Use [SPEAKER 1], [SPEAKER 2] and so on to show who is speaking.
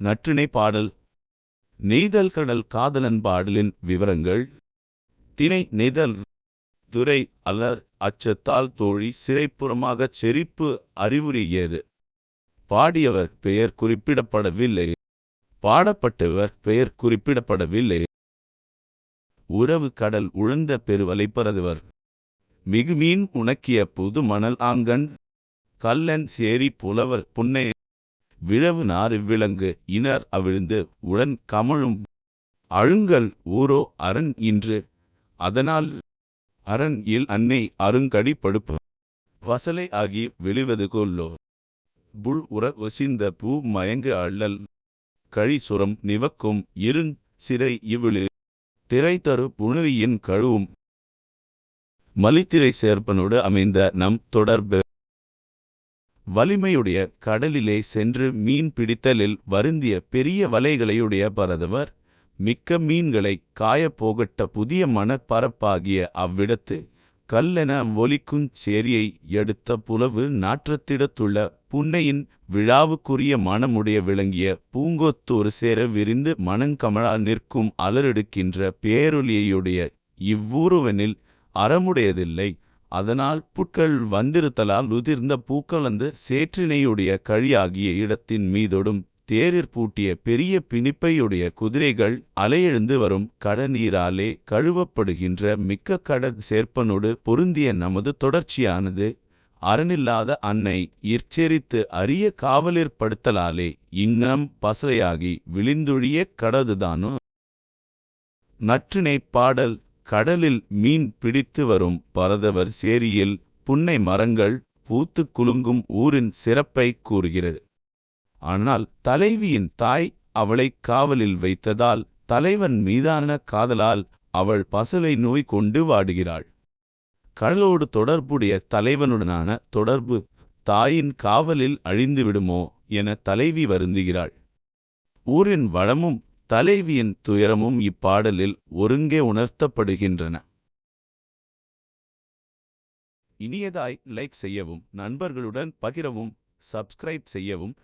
[SPEAKER 1] நற்றிணை பாடல். நெய்தல் கடல் காதலன் பாடலின் விவரங்கள். திணை நெய்தல் துரை அலர் அச்சத்தால் தோழி சிறைப்புறமாகச் செறிப்பு அறிவுரியது பாடியவர் பெயர் குறிப்பிடப்படவில்லை. பாடப்பட்டவர் பெயர் குறிப்பிடப்படவில்லை. உறவு கடல் உழந்த பெருவலை பரதுவர். மிகுமீன் உணக்கிய புது மணல் ஆங்கண். கல்லன் சேரி புலவர் புன்னை விழவு நாறு விலங்கு இனர் அவிழ்ந்து உடன் கமழும். அழுங்கல் ஊரோ அரண் இன்று அதனால் அரண் இல் அன்னை அருங்கடி படுப்பு. வசலை ஆகி வெளிவது கொல்லோ. புல் உற ஒசிந்த பூ மயங்கு அள்ளல். கழி சுரம் நிவக்கும் இருங் சிறை இவிழு. திரை தரு புணுவியின் கழுவும். மலித்திரை சேர்ப்பனோடு அமைந்த நம் தொடர்பு. வலிமையுடைய கடலிலே சென்று மீன் பிடித்தலில் வருந்திய பெரிய வலைகளையுடைய பரதவர் மிக்க மீன்களை காயப் போகட்ட புதிய மனப்பரப்பாகிய அவ்விடத்து கல்லென ஒலிக்குஞ் சேரியை எடுத்த புலவு நாற்றத்திடத்துள்ள புன்னையின் விழாவுக்குரிய மணமுடைய விளங்கிய பூங்கொத்தொரு சேர விரிந்து மனங்கமழா நிற்கும் அலரெடுக்கின்ற பேரொலியையுடைய இவ்வூருவனில் அறமுடையதில்லை. அதனால் புட்கள் வந்திருத்தலால் உதிர்ந்த பூக்களந்து சேற்றினையுடைய கழியாகிய இடத்தின் மீதொடும் தேரிற் பூட்டிய பெரிய பிணிப்பையுடைய குதிரைகள் அலையெழுந்து வரும் கடநீராலே கழுவப்படுகின்ற மிக்க கடற் சேர்ப்பனோடு பொருந்திய நமது தொடர்ச்சியானது அறனில்லாத அன்னை இற்செரித்து அரிய காவலிற்படுத்தலாலே இங்கம் பசலையாகி விழிந்தொழிய கடதுதானோ? நற்றினை பாடல் கடலில் மீன் பிடித்து வரும் பரதவர் சேரியில் புன்னை மரங்கள் பூத்துக் குலுங்கும் ஊரின் சிறப்பைக் கூறுகிறது. ஆனால் தலைவியின் தாய் அவளைக் காவலில் வைத்ததால் தலைவன் மீதான காதலால் அவள் பசலை நோய் கொண்டு வாடுகிறாள். கடலோடு தொடர்புடைய தலைவனுடனான தொடர்பு தாயின் காவலில் அழிந்துவிடுமோ என தலைவி வருந்துகிறாள். ஊரின் வளமும் தலைவியின் துயரமும் இப்பாடலில் ஒருங்கே உணர்த்தப்படுகின்றன. இனியதாய் லைக் செய்யவும் நண்பர்களுடன் பகிரவும் சப்ஸ்கிரைப் செய்யவும்.